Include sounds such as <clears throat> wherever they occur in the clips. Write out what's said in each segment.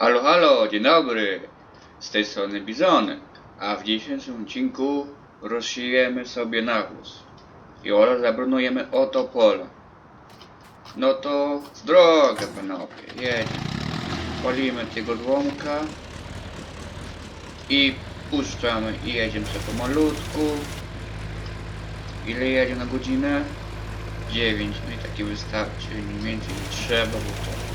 Halo, halo, dzień dobry. Z tej strony Bizony. A w dzisiejszym odcinku rozsiejemy sobie nawóz. I oraz zabronujemy oto pole. No to w drogę panowie, jedziemy. Palimy tego dłomka. I puszczamy i jedziemy sobie pomalutku. Ile jedzie na godzinę? 9, no i taki wystarczy, nie więcej nie trzeba, bo to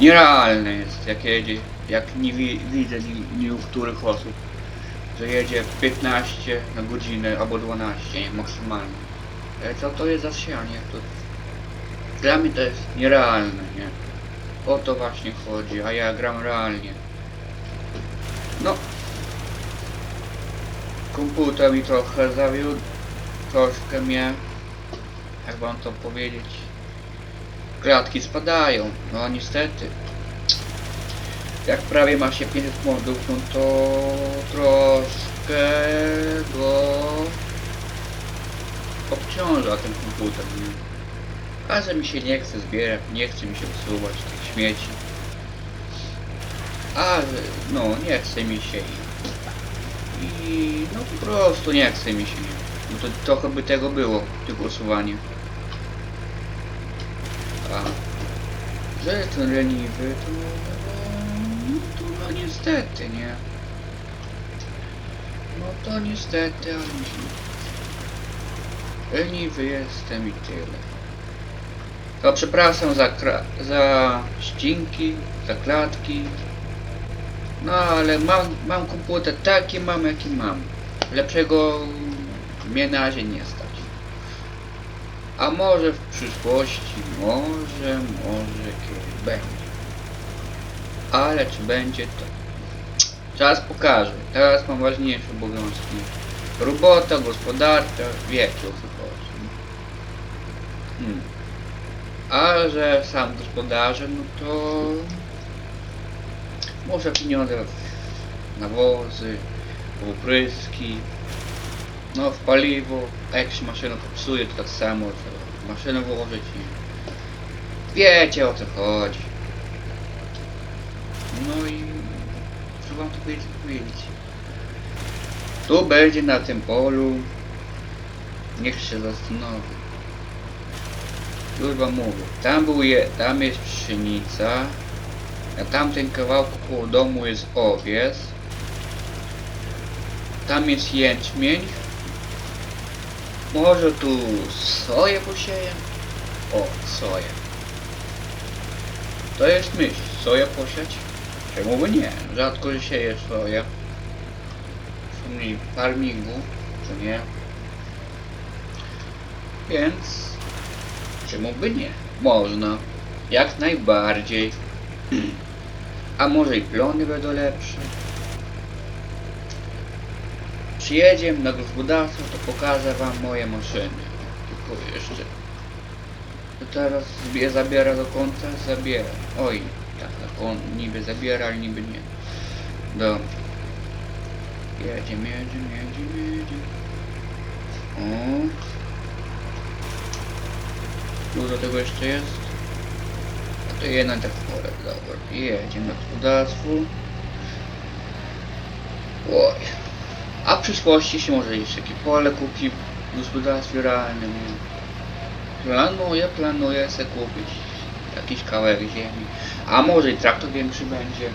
nierealne jest, jak jedzie, jak nie wi widzę ni- niektórych osób, że jedzie 15 na godzinę albo 12 nie, maksymalnie. Ale co to jest za sianie? To dla mnie to jest nierealne, nie? O to właśnie chodzi, a ja gram realnie. No. Komputer mi trochę zawiódł, troszkę mnie, jak wam to powiedzieć, klatki spadają, no niestety. Jak prawie ma się 500 modów, no to troszkę go obciąża ten komputer. Nie? A że mi się nie chce zbierać, nie chce mi się usuwać tych śmieci. A że, no nie chce mi się i, i no po prostu nie chce mi się. No to trochę by tego było, tego usuwania. A że jestem leniwy, to, no, to no niestety, nie? No to niestety, ale się... Leniwy jestem i tyle. To przepraszam za, za ścinki, za klatki. No ale mam, mam komputer taki mam jaki mam. Lepszego mnie na razie nie stać. A może w przyszłości, może, może kiedyś będzie. Ale czy będzie to? Czas pokaże. Teraz mam ważniejsze obowiązki. Robota, gospodarka, wiecie o co chodzi. Hmm. A że sam gospodarzem, no to może pieniądze nawozy, opryski, no w paliwo, jak się maszyna popsuje, to tak samo maszynę włożyć i wiecie o co chodzi. No i wam tu powiedzieć? powiedzieć? Tu będzie na tym polu, niech się zastanowi. Już wam mówię, tam był je, tam jest pszenica, na tamtym kawałku koło domu jest owiec, tam jest jęczmień, może tu soję posieję? O, soję. To jest myśl, soję posiać? Czemu by nie? Rzadko się sieje soję. Przynajmniej farmingu, czy nie? Więc... Czemu by nie? Można. Jak najbardziej. <clears throat> A może i plony będą lepsze? Przyjedziemy na gospodarstwo, to pokażę wam moje maszyny. Tylko jeszcze. To teraz je zabiera do końca? Zabiera. Oj, tak, tak on niby zabiera, ale niby nie. Dobra. Jedziemy, jedziemy, jedziemy, jedziemy. O. Dużo tego jeszcze jest. A to jednak tak porę, dobra. Jedziemy na gospodarstwo. Oj. Przyszłości się może jeszcze jakieś pole kupi w gospodarstwie realnym. Planuję, planuję sobie kupić jakiś kawałek ziemi. A może i traktor większy będzie.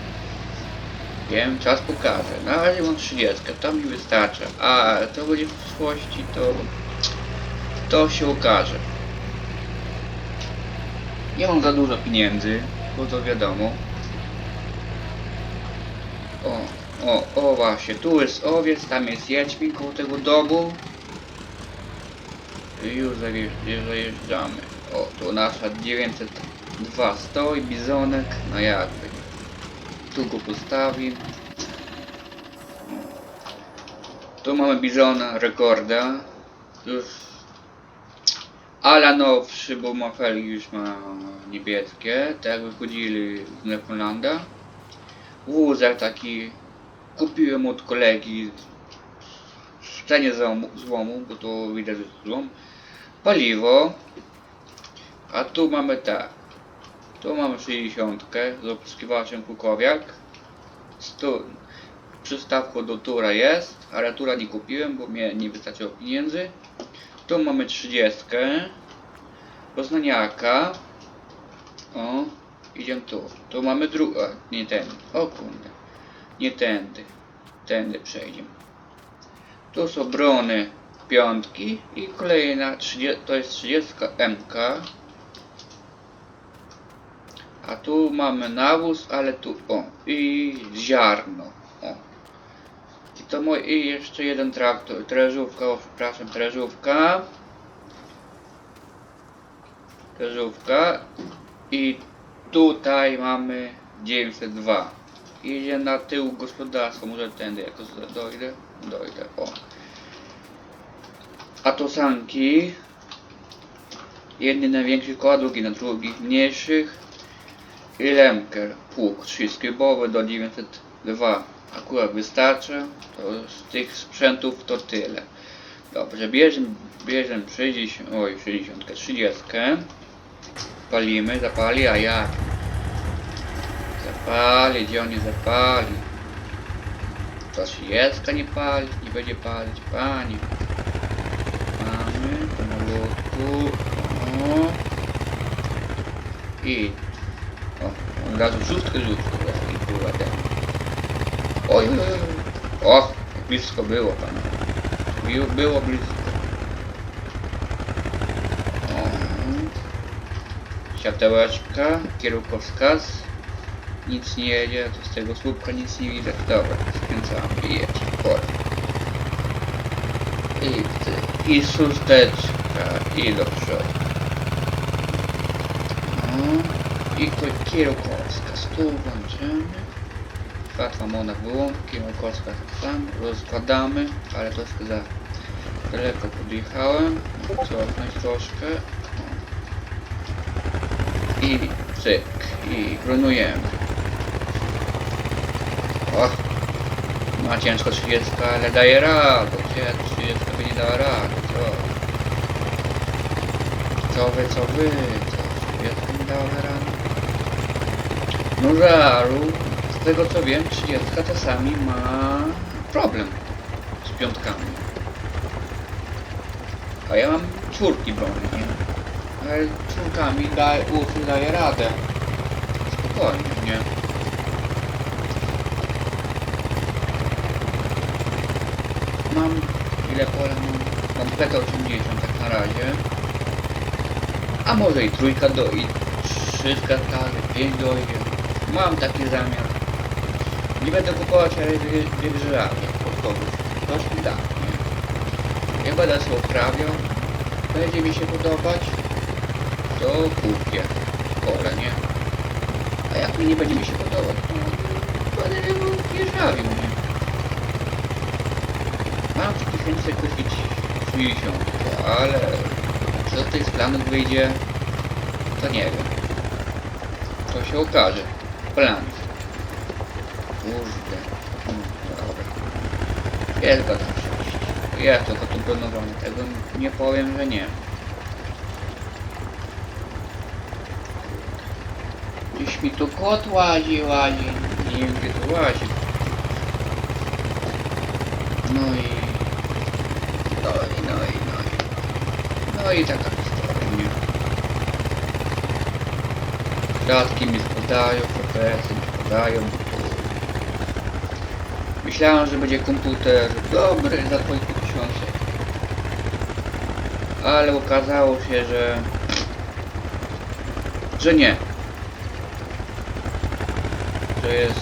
Wiem, czas pokaże. Na razie mam 30, to mi wystarcza. A to będzie w przyszłości, to to się okaże. Nie mam za dużo pieniędzy, bo to wiadomo. O, o, o właśnie, tu jest owiec, tam jest jęczmień koło tego domu. Już zajeżdż- zajeżdżamy. O, tu nasza 902 stoi, bizonek, no jakby. Tu go postawi. Tu mamy bizona, rekorda. Już Ala nowszy, bo ma już ma niebieskie, tak jakby chodzili z Nefonlanda. Wózek taki kupiłem od kolegi w cenie złomu, bo to widać, złom. Paliwo. A tu mamy tak. Tu mamy 60 z opryskiwaczem kukowiak. Stu, przystawką do tura jest, ale tura nie kupiłem, bo mnie nie wystarczyło pieniędzy. Tu mamy 30 poznaniaka. O, idziemy tu. Tu mamy drugą, nie ten. O kurde, nie tędy. Tędy przejdziemy. Tu są brony piątki i kolejna 30, to jest 30 MK. A tu mamy nawóz, ale tu o i ziarno. O. I to mój i jeszcze jeden traktor, treżówka, o przepraszam, treżówka. Treżówka i tutaj mamy 902. Idzie na tył gospodarstwo, może tędy jakoś dojdę, dojdę, o. A to sanki. Jedny na większych koła, drugi na drugich mniejszych. I lemker, pług trzyskrybowy do 902. Akurat wystarcza. To z tych sprzętów to tyle. Dobrze, bierzemy, bierzemy 60, oj 60, 30. Palimy, zapali, a jak? Zapali, gdzie on nie zapali? To 30 nie pali, nie będzie palić, panie. Mamy, pomalutku, o. I o, od razu szóstkę rzucił i kurwa ten. Oj, oj. O, blisko było pan. Było, było blisko. O. Światełeczka, kierunkowskaz. Nic nie jedzie, to z tego słupka nic nie widać. Dobra, skręcamy i jedzie. Pora. I, ty- i szósteczka, i do przodu. No, i ko- kierunkowska, tu włączymy. Światła mona było, kierunkowska tak samo, rozkładamy, ale troszkę za daleko podjechałem. Cofnąć troszkę. O. I cyk, i grunujemy. O, ma ciężko 30, ale daje radę. Gdzie 30 by nie dała rady, co? Co wy, co wy, co 30 nie dała rady? No żaru, z tego co wiem, 30 czasami ma problem z piątkami. A ja mam czwórki broni, nie? Ale czwórkami daje, daje radę. Spokojnie, nie? Mam ile pola mam? Mam peta 80 tak na razie. A może i trójka do i trzyska tak, pięć dojdzie. Mam taki zamiar. Nie będę kupować, ale wygrzewanie podchodów. Coś mi da, nie? Będę sobie uprawiał. Będzie mi się podobać, to kupię pole, nie? A jak mi nie będzie mi się podobać, to będę dzierżawił, nie? Mam chęci sobie kupić 60, ale co z tych planów wyjdzie, to nie wiem. To się okaże. Plan. Kurde. Dobra. Jest tam przejść. Jest tylko tu planowane. Tego nie powiem, że nie. Gdzieś mi tu kot łazi, łazi. Nie wiem gdzie tu łazi. No i... No i, no i, no i... Taka historia? Klatki mi spadają, FPS-y mi spadają. Myślałem, że będzie komputer dobry za twoje tysiące. Ale okazało się, że... Że nie. Że jest...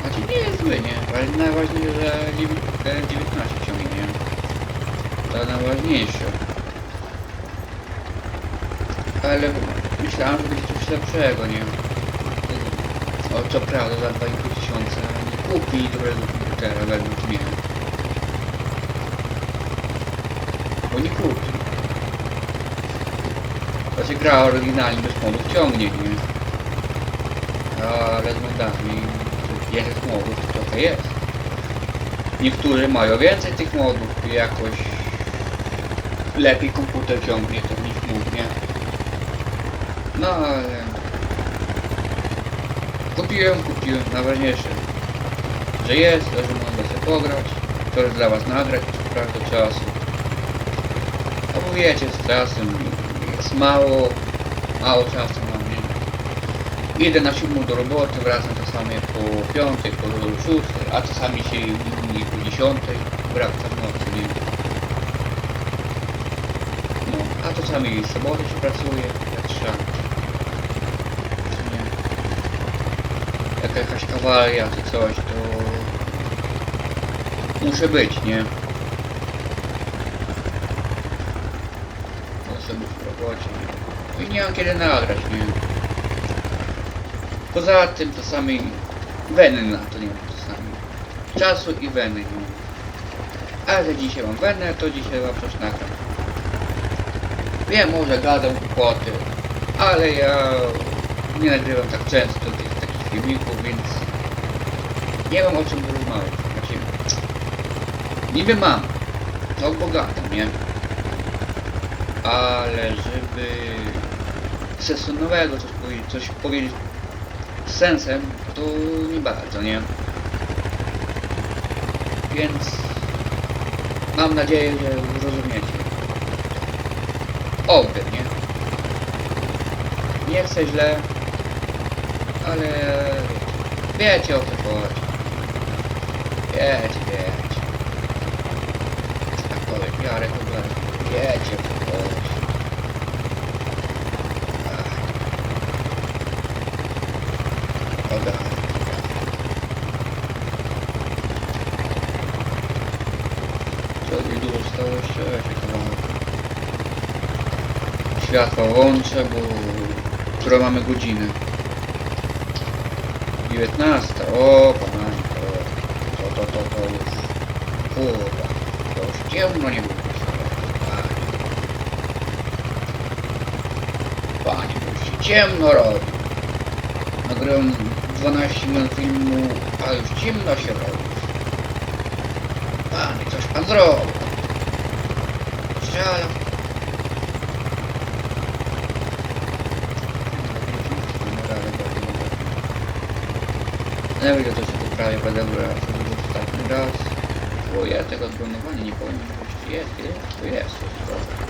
Znaczy nie jest zły, nie? Ale najważniejsze, że dziewię- e, 19 ciągnie, nie? To najważniejsze. Ale myślałem, że będzie coś lepszego, nie? O, co prawda za 2,5 tysiąca nie kupi dobrego komputera według mnie. Bo nie kupi. To się gra oryginalnie bez modów ciągnie, nie? Ale z modami jest modów trochę jest. Niektórzy mają więcej tych modów jakoś lepiej komputer ciągnie to niż mógł, nie? No ale Kupiłem, kupiłem, najważniejsze, że jest, że mogę sobie pograć, to dla was nagrać prawdę czasu. Bo wiecie, z czasem jest mało, mało czasu mam, nie? Idę na siódmą do roboty, wracam czasami po piątej, po szóstej, a czasami się i po dziesiątej, wracam w nocy, nie? A czasami w sobotę się pracuje, jak trzeba. Nie. Jak jakaś kawalia czy coś, to muszę być, nie? Być w robocie. No I nie mam kiedy nagrać, nie? Poza tym czasami weny na to nie mam czasami. Czasu i weny nie mam. A że dzisiaj mam wenę, to dzisiaj wam coś nagram. Wiem, może gadam głupoty, ale ja nie nagrywam tak często tych takich filmików, więc nie mam o czym rozmawiać. Znaczy, niby mam, to bogato, nie? Ale żeby sensownego coś powiedzieć, coś powiedzieć z sensem, to nie bardzo, nie? Więc mam nadzieję, że zrozumiecie. Oby, nie? Nie chcę źle, ale wiecie o co chodzi. Wiecie, wiecie. Tak powiem, Jarek, chyba wiecie o co chodzi. Ogarnę. Co mi dużo stało jeszcze? Ja się kawałek. Światła łączę, bo... Którą mamy godzinę? 19. O, panie, to, to, to, to, to już... Kurwa, to już ciemno nie było. Panie. Panie, to już się ciemno robi. Nagrałem 12 minut filmu, a już ciemno się robi. Panie, coś pan zrobił. Strzelam. Ile to się tu prawie będę brał ostatni raz. Bo ja tego odblonowania nie powiem, że jest, jest, to jest, jest dobra.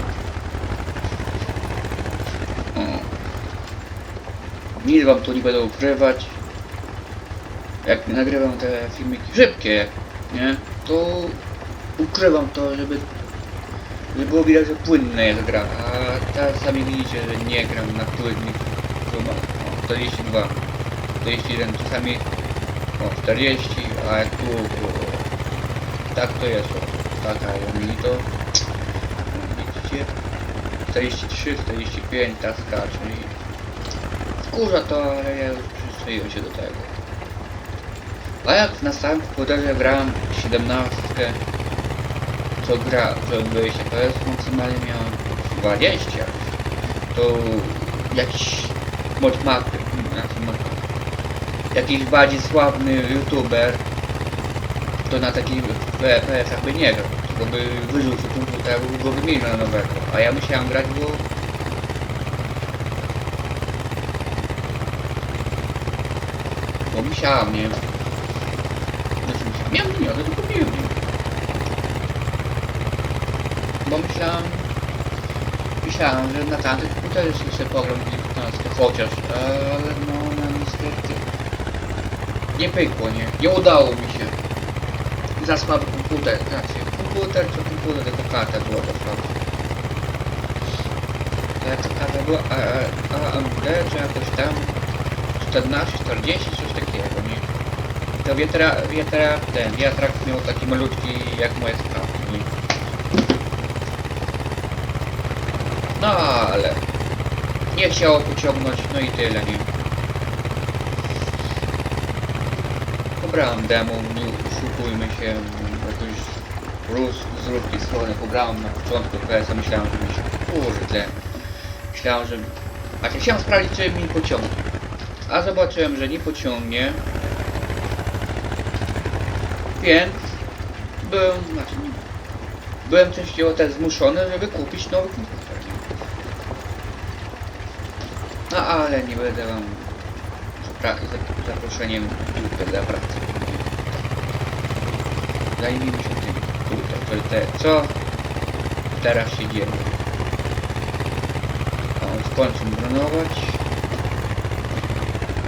Nic wam tu nie będę ukrywać. Jak nagrywam te filmiki szybkie, nie? To ukrywam to, żeby żeby było widać, że płynne jest gra, a teraz sami widzicie, że nie gram na płynnych zoomach. O, 42, 41, czasami o 40, a jak tu, tak to jest, o, taka ja mi to widzicie? 43, 45, ta skacze i wkurza to, ale ja już przyzwyczaiłem się do tego. A jak na samym komputerze grałem 17 co gra, co 20 FPS maksymalnie miałem 20 to jakiś mod mapy, znaczy jakiś bardziej sławny youtuber to na takich FPS-ach by nie grał, tylko by wyrzucił komputer, bo go wymienił na nowego, a ja musiałem grać, bo bo musiałem, nie? Znaczy musiałem, miałem pieniądze, to kupiłem, nie? Bo myślałem, myślałem, że na tamtych komputerze sobie pogram 19 chociaż, ale no, no niestety nie pykło, nie, nie udało mi się. Za słaby komputer, znaczy komputer czy komputer, tylko karta była za słaba. Ale ta karta była AMD czy jakoś tam 14, 40, coś takiego, nie? To wiatra, wiatra, ten wiatrak miał taki malutki jak moje sprawki, nie? No ale nie chciało pociągnąć, no i tyle, nie? Pobrałem demo, nie oszukujmy się, jakoś rus, z strony pobrałem na początku PS-a, myślałem, że mi się, kurde, myślałem, że, znaczy chciałem sprawdzić, czy mi pociągnie, a zobaczyłem, że nie pociągnie, więc byłem, znaczy, byłem częściowo też zmuszony, żeby kupić nowy komputer. No ale nie będę wam pra- za- zaproszeniem tutaj dla pracy. Zajmijmy się tym. Tutaj, to te, co teraz się dzieje. O, skończę bronować.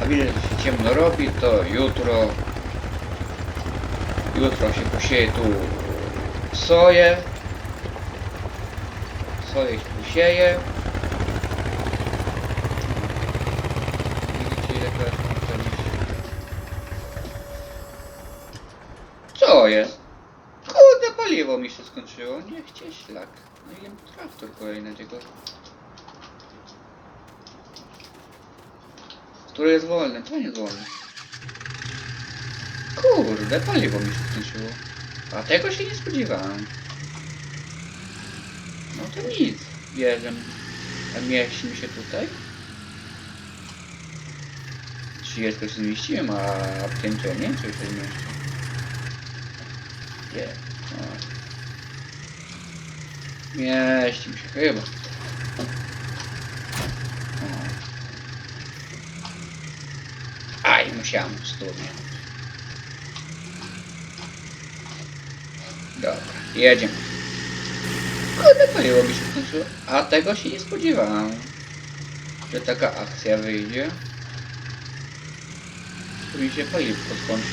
A widzę, że się ciemno robi, to jutro jutro się posieje tu soję. Soję się posieje. Widzicie ile teraz mam Co jest? Kurde, paliwo mi się skończyło. Niech szlak. No ile traktor kolejny tylko. Który jest wolny? To nie jest wolny. Kurde, paliwo mi się skończyło. A tego się nie spodziewałem. No to nic. Bierzem. Mieści się tutaj? 30 się zmieściłem, a w tym to ja nie wiem, czy się zmieści. Nie. Mieści mi się chyba. Aj, musiałem studnie. Dobra, jedziemy. Kurde, paliło mi się skończyło. A tego się nie spodziewałem. Że taka akcja wyjdzie. Tu mi się paliwko skończy.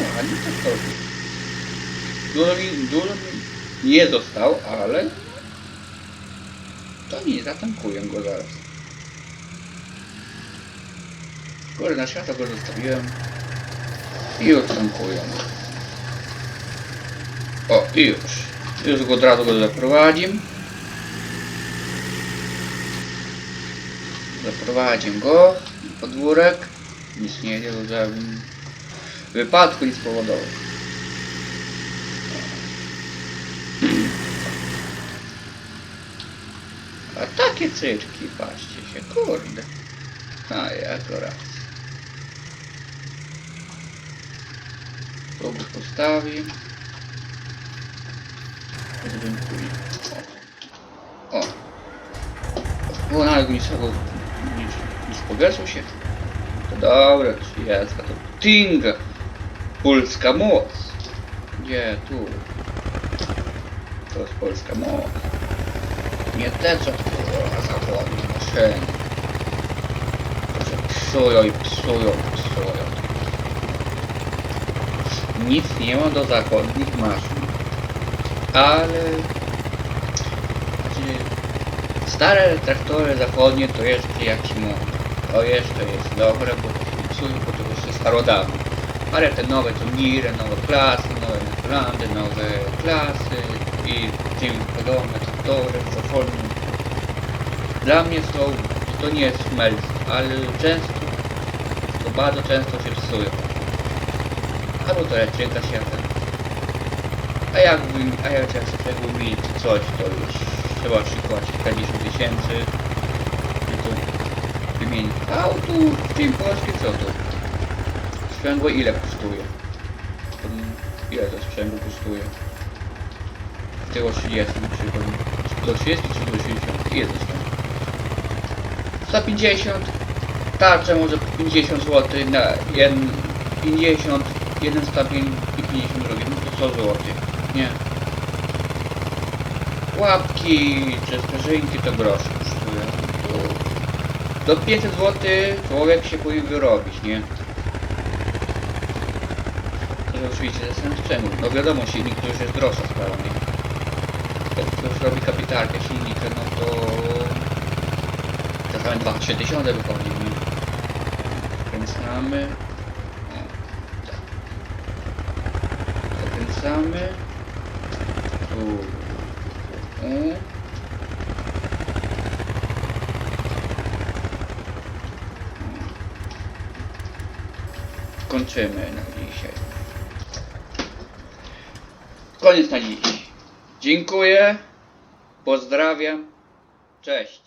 No ani tak to. Dużo mi, dużo mi nie został, ale... To nie, zatankuję go zaraz. Kurde, na światło go zostawiłem. I już tankuję. O, i już. Już go od razu go zaprowadzim. Zaprowadzim go na podwórek. Nic nie żebym wypadku nie spowodował. A takie cyrki, patrzcie się, kurde. A jako raz. Tu go postawi. Dziękuję. O. O, nawet niczego nie, nie spogasł się. To dobra, jest to Tinga. Polska moc. Gdzie tu? To jest polska moc. Nie te co zachodnie maszyny. Że psują i psują, psują. Nic nie ma do zachodnich maszyn. Ale... Znaczy, stare traktory zachodnie to jeszcze jak ci mówię. To jeszcze jest dobre, bo to się psują, bo to jest starodawne. Ale te nowe to nowe klasy, nowe Netlandy, nowe klasy i tym podobne traktory zachodnie. Dla mnie są, to nie jest smelc, ale często, to bardzo często się psują. Albo to elektryka się ten. A jakby, a jak jak sobie wymienić coś, to już trzeba szykać kilkadziesiąt tysięcy. To wymienić. A tu w tym polskie co to? Sprzęgło ile kosztuje? Mm, Ile to sprzęgło kosztuje? Tyło 30 czy to do 30 czy do 60? Ile to sprzęgło? 150 tarcze może po 50 zł na jeden 50 jeden stawień i 50 drugi, no to 100 zł. Nie. Łapki czy sprężynki to kosztują. Do 500 zł człowiek się powinien wyrobić, nie? To oczywiście zastanawiam czemu. No wiadomo, silnik to już jest droższa sprawa, nie? Jak ktoś robi kapitalkę silnika, no to 2-3 tysiące wychodzi, nie? Kręcamy. O, tak. Zakręcamy. Tu. U. Kończymy na dzisiaj. Koniec na dziś. Dziękuję. Pozdrawiam. Cześć.